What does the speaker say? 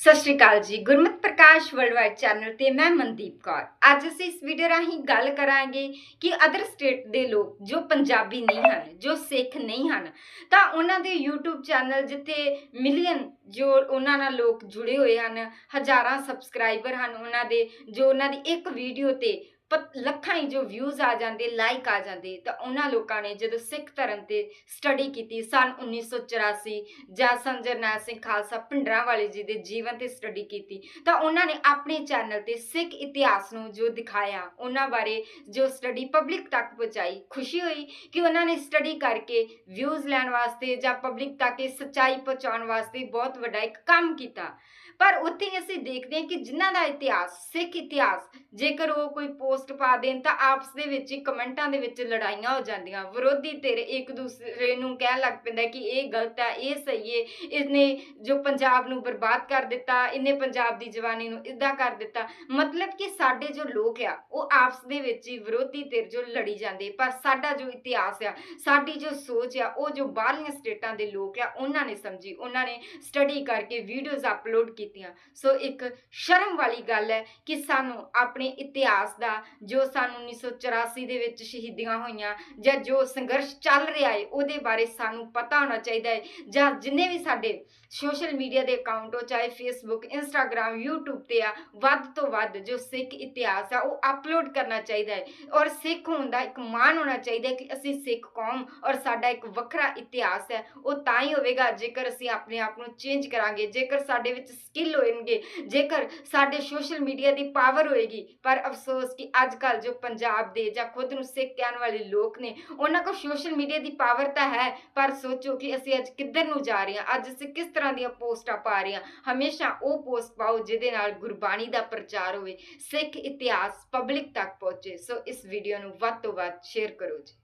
ਸਤਿ ਸ਼੍ਰੀ ਅਕਾਲ ਜੀ। ਗੁਰਮਤ ਪ੍ਰਕਾਸ਼ worldwide channel ਤੇ ਮੈਂ ਮਨਦੀਪ ਕੌਰ। ਅੱਜ ਅਸੀਂ ਇਸ ਵੀਡੀਓ ਰਾਹੀਂ ਗੱਲ ਕਰਾਂਗੇ ਕਿ ਅਦਰ ਸਟੇਟ ਦੇ ਲੋਕ ਜੋ ਪੰਜਾਬੀ ਨਹੀਂ ਹਨ, ਜੋ ਸਿੱਖ ਨਹੀਂ ਹਨ, ਤਾਂ ਉਹਨਾਂ ਦੇ YouTube ਚੈਨਲ ਜਿੱਥੇ ਮਿਲੀਅਨ ਜੋ ਉਹਨਾਂ ਨਾਲ ਲੋਕ ਜੁੜੇ ਹੋਏ ਹਨ, ਹਜ਼ਾਰਾਂ ਸਬਸਕ੍ਰਾਈਬਰ ਹਨ ਉਹਨਾਂ ਦੇ, ਜੋ ਉਹਨਾਂ ਦੀ ਇੱਕ ਵੀਡੀਓ ਤੇ ਪ- ਲੱਖਾਂ ਹੀ ਜੋ ਵਿਊਜ਼ ਆ ਜਾਂਦੇ ਲਾਈਕ ਆ ਜਾਂਦੇ, ਤਾਂ ਉਹਨਾਂ ਲੋਕਾਂ ਨੇ ਜਦੋਂ ਸਿੱਖ ਧਰਮ ਤੇ ਸਟੱਡੀ ਕੀਤੀ ਸਨ 1984 ਜਾਂ ਸੰਤ ਜਰਨੈਲ ਸਿੰਘ ਖਾਲਸਾ ਭਿੰਡਰਾਂ ਵਾਲੇ ਜੀ ਦੇ ਜੀਵਨ ਤੇ ਸਟੱਡੀ ਕੀਤੀ, ਤਾਂ ਉਹਨਾਂ ਨੇ ਆਪਣੇ ਚੈਨਲ ਤੇ ਸਿੱਖ ਇਤਿਹਾਸ ਨੂੰ ਜੋ ਦਿਖਾਇਆ, ਉਹਨਾਂ ਬਾਰੇ ਜੋ ਸਟੱਡੀ ਪਬਲਿਕ ਤੱਕ ਪਹੁੰਚਾਈ, ਖੁਸ਼ੀ ਹੋਈ ਕਿ ਉਹਨਾਂ ਨੇ ਸਟੱਡੀ ਕਰਕੇ ਵਿਊਜ਼ ਲੈਣ ਵਾਸਤੇ ਜਾਂ ਪਬਲਿਕ ਤੱਕ ਇਹ ਸੱਚਾਈ ਪਹੁੰਚਾਉਣ ਵਾਸਤੇ ਬਹੁਤ ਵੱਡਾ ਇੱਕ ਕੰਮ ਕੀਤਾ। ਪਰ ਉੱਥੇ ਹੀ ਅਸੀਂ ਦੇਖਦੇ ਹਾਂ ਕਿ ਜਿਨ੍ਹਾਂ ਦਾ ਇਤਿਹਾਸ, ਸਿੱਖ ਇਤਿਹਾਸ ਜੇਕਰ ਉਹ ਕੋਈ ਪੋਸਟ ਪਾ ਦੇਣ ਤਾਂ ਆਪਸ ਦੇ ਵਿੱਚ ਹੀ ਕਮੈਂਟਾਂ ਦੇ ਵਿੱਚ ਲੜਾਈਆਂ ਹੋ ਜਾਂਦੀਆਂ। ਵਿਰੋਧੀ ਧਿਰ ਇੱਕ ਦੂਸਰੇ ਨੂੰ ਕਹਿਣ ਲੱਗ ਪੈਂਦਾ ਕਿ ਇਹ ਗਲਤ ਹੈ, ਇਹ ਸਹੀ ਹੈ ਇਸਨੇ ਜੋ ਪੰਜਾਬ ਨੂੰ ਬਰਬਾਦ ਕਰ ਦਿੱਤਾ, ਇਹਨੇ ਪੰਜਾਬ ਦੀ ਜਵਾਨੀ ਨੂੰ ਇਦਾਂ ਕਰ ਦਿੱਤਾ। ਮਤਲਬ ਕਿ ਸਾਡੇ ਜੋ ਲੋਕ ਆ, ਉਹ ਆਪਸ ਦੇ ਵਿੱਚ ਹੀ ਵਿਰੋਧੀ ਧਿਰ ਜੋ ਲੜੀ ਜਾਂਦੇ, ਪਰ ਸਾਡਾ ਜੋ ਇਤਿਹਾਸ ਆ, ਸਾਡੀ ਜੋ ਸੋਚ ਆ, ਉਹ ਜੋ ਬਾਹਰਲੀਆਂ ਸਟੇਟਾਂ ਦੇ ਲੋਕ ਆ, ਉਹਨਾਂ ਨੇ ਸਮਝੀ, ਉਹਨਾਂ ਨੇ ਸਟੱਡੀ ਕਰਕੇ ਵੀਡੀਓਜ਼ ਅਪਲੋਡ ਕੀਤੀਆਂ। ਸੋ ਇੱਕ ਸ਼ਰਮ ਵਾਲੀ ਗੱਲ ਹੈ ਕਿ ਸਾਨੂੰ ਆਪਣੇ ਇਤਿਹਾਸ ਦਾ, ਜੋ ਸਾਨੂੰ 1984 ਦੇ ਵਿੱਚ ਸ਼ਹੀਦੀਆਂ ਹੋਈਆਂ ਜਾਂ ਜੋ ਸੰਘਰਸ਼ ਚੱਲ ਰਿਹਾ ਹੈ ਉਹਦੇ ਬਾਰੇ ਸਾਨੂੰ ਪਤਾ ਹੋਣਾ ਚਾਹੀਦਾ ਹੈ ਜਾਂ ਜਿੰਨੇ ਵੀ ਸਾਡੇ ਸੋਸ਼ਲ ਮੀਡੀਆ ਦੇ ਅਕਾਊਂਟ ਹੋ, ਚਾਹੇ ਫੇਸਬੁੱਕ ਇੰਸਟਾਗ੍ਰam YouTube ਤੇ ਆ, ਵੱਧ ਤੋਂ ਵੱਧ ਜੋ ਸਿੱਖ ਇਤਿਹਾਸ ਆ, ਉਹ ਅਪਲੋਡ ਕਰਨਾ ਚਾਹੀਦਾ ਹੈ ਔਰ ਸਿੱਖ ਹੋਣ ਦਾ ਇੱਕ ਮਾਣ ਹੋਣਾ ਚਾਹੀਦਾ ਹੈ ਕਿ ਅਸੀਂ ਸਿੱਖ ਕੌਮ ਔਰ ਸਾਡਾ ਇੱਕ ਵੱਖਰਾ ਇਤਿਹਾਸ ਹੈ, ਉਹ ਤਾਂ ਹੀ ਹੋਵੇਗਾ ਜੇਕਰ ਅਸੀਂ ਆਪਣੇ ਆਪ ਨੂੰ ਚੇਂਜ ਕਰਾਂਗੇ, ਜੇਕਰ ਸਾਡੇ ਵਿੱਚ ਸਕਿੱਲ ਹੋਣਗੇ, ਜੇਕਰ ਸਾਡੇ ਸੋਸ਼ਲ ਮੀਡੀਆ ਦੀ ਪਾਵਰ ਹੋਏਗੀ ਪਰ ਅਫਸੋਸ ਕਿ ਅੱਜ ਕੱਲ ਜੋ ਪੰਜਾਬ ਦੇ ਜਾਂ ਖੁਦ ਨੂੰ ਸਿੱਖ ਕਹਿਣ ਵਾਲੇ ਲੋਕ ਨੇ, ਉਹਨਾਂ ਕੋਲ ਸੋਸ਼ਲ ਮੀਡੀਆ ਦੀ ਪਾਵਰ ਤਾਂ ਹੈ, ਪਰ ਸੋਚੋ ਕਿ ਅਸੀਂ ਅੱਜ ਕਿੱਧਰ ਨੂੰ ਜਾ ਰਹੇ ਹਾਂ, ਅੱਜ ਅਸੀਂ ਕਿਸ ਤਰ੍ਹਾਂ ਦੀਆਂ ਪੋਸਟਾਂ ਪਾ ਰਹੇ ਹਾਂ। ਹਮੇਸ਼ਾ ਉਹ ਪੋਸਟ ਪਾਓ ਜਿਹਦੇ ਨਾਲ ਗੁਰਬਾਣੀ ਦਾ ਪ੍ਰਚਾਰ ਹੋਵੇ, ਸਿੱਖ ਇਤਿਹਾਸ ਪਬਲਿਕ ਤੱਕ ਪਹੁੰਚੇ। ਸੋ ਇਸ ਵੀਡੀਓ ਨੂੰ ਵੱਧ ਤੋਂ ਵੱਧ ਸ਼ੇਅਰ ਕਰੋ ਜੀ।